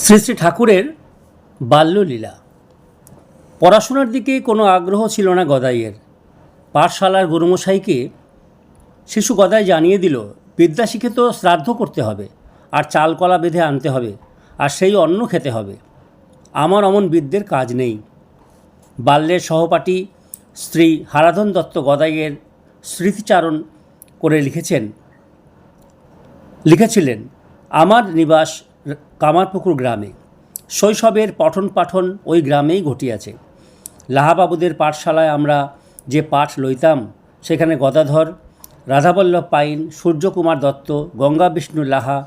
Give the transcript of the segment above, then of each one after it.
শ্রী শ্রী ঠাকুরের বাল্যলীলা। পড়াশোনার দিকে কোনো আগ্রহ ছিল না গদাইয়ের। পাঠশালার গুরুমশাইকে শিশু গদাই জানিয়ে দিল বিদ্যা শিখে তো শ্রাদ্ধ করতে হবে, আর চাল কলা বেঁধে আনতে হবে, আর সেই অন্ন খেতে হবে। আমার অমন বিদ্যের কাজ নেই। বাল্যের সহপাঠী স্ত্রী হারাধন দত্ত গদাইয়ের স্মৃতিচারণ করে লিখেছেন, লিখেছিলেন, আমার নিবাস কামারপুকুর গ্রামে। শৈশবের পঠন পাঠন ওই গ্রামেই ঘটিয়াছে। লাহাবাবুদের পাঠশালায় আমরা যে পাঠ লইতাম, সেখানে গদাধর, রাধাবল্লভ পাইন সূর্যকুমার দত্ত, গঙ্গা বিষ্ণু লাহা,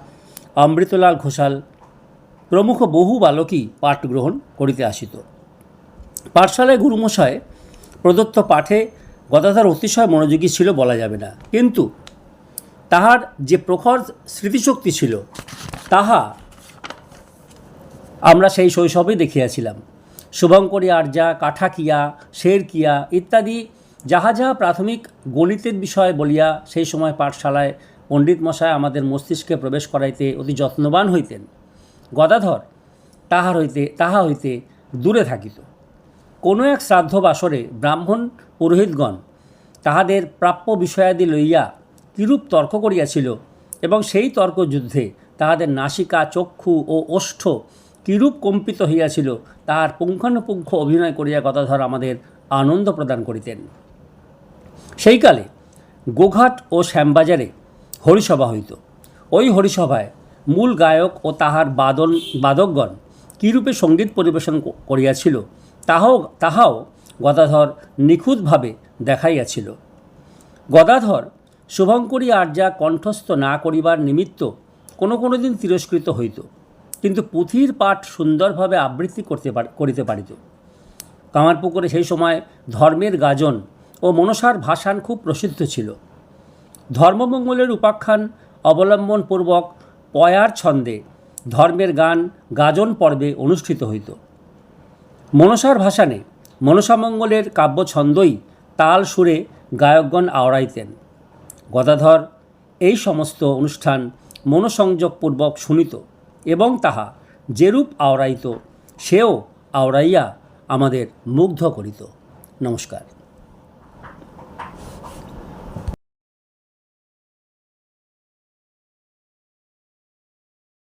অমৃতলাল ঘোষাল প্রমুখ বহু বালকই পাঠ গ্রহণ করিতে আসিত। পাঠশালায় গুরুমশায় প্রদত্ত পাঠে গদাধর অতিশয় মনোযোগী ছিল বলা যাবে না। কিন্তু তাহার যে প্রখর স্মৃতিশক্তি ছিল, তাহা আমরা সেই শৈশবেই দেখিয়াছিলাম। শুভঙ্করী আর্যা, কাঠাকিয়া, শেরকিয়া ইত্যাদি যাহা যাহা প্রাথমিক গণিতের বিষয় বলিয়া সেই সময় পাঠশালায় পণ্ডিত মশায় আমাদের মস্তিষ্কে প্রবেশ করাইতে অতি যত্নবান হইতেন। গদাধর তাহার হইতে, তাহা হইতে দূরে থাকিত। কোনো এক শ্রাদ্ধ বাসরে ব্রাহ্মণ পুরোহিতগণ তাহাদের প্রাপ্য বিষয়াদি লইয়া কিরূপ তর্ক করিয়াছিল এবং সেই তর্কযুদ্ধে তাহাদের নাসিকা, চক্ষু ও ওষ্ঠ কিরূপ কম্পিত হইয়াছিল, তাহার পুঙ্খানুপুঙ্খ অভিনয় করিয়া গদাধর আমাদের আনন্দ প্রদান করিতেন। সেইকালে গোঘাট ও শ্যামবাজারে হরিসভা হইত। ওই হরিসভায় মূল গায়ক ও তাহার বাদন, বাদকগণ কীরূপে সংগীত পরিবেশন করিয়াছিল, তাহাও তাহাও গদাধর নিখুঁতভাবে দেখাইয়াছিল। গদাধর শুভঙ্করী আর্যা কণ্ঠস্থ না করিবার নিমিত্ত কোনো কোনো দিন তিরস্কৃত হইত। কিন্তু পুঁথির পাঠ সুন্দরভাবে আবৃত্তি করতে করিতে পারিত। কামারপুকুরে সেই সময় ধর্মের গাজন ও মনসার ভাষান খুব প্রসিদ্ধ ছিল। ধর্মমঙ্গলের উপাখ্যান অবলম্বনপূর্বক পয়ার ছন্দে ধর্মের গান গাজন পর্বে অনুষ্ঠিত হইত। মনসার ভাষানে মনসামঙ্গলের কাব্যছন্দই তাল সুরে গায়কগণ আওড়াইতেন। গদাধর এই সমস্ত অনুষ্ঠান মনোসংযোগপূর্বক শুনিত। এবং তাহা যেরূপ আওড়াইত সেও আওড়াইয়া আমাদের মুগ্ধ করিত। নমস্কার।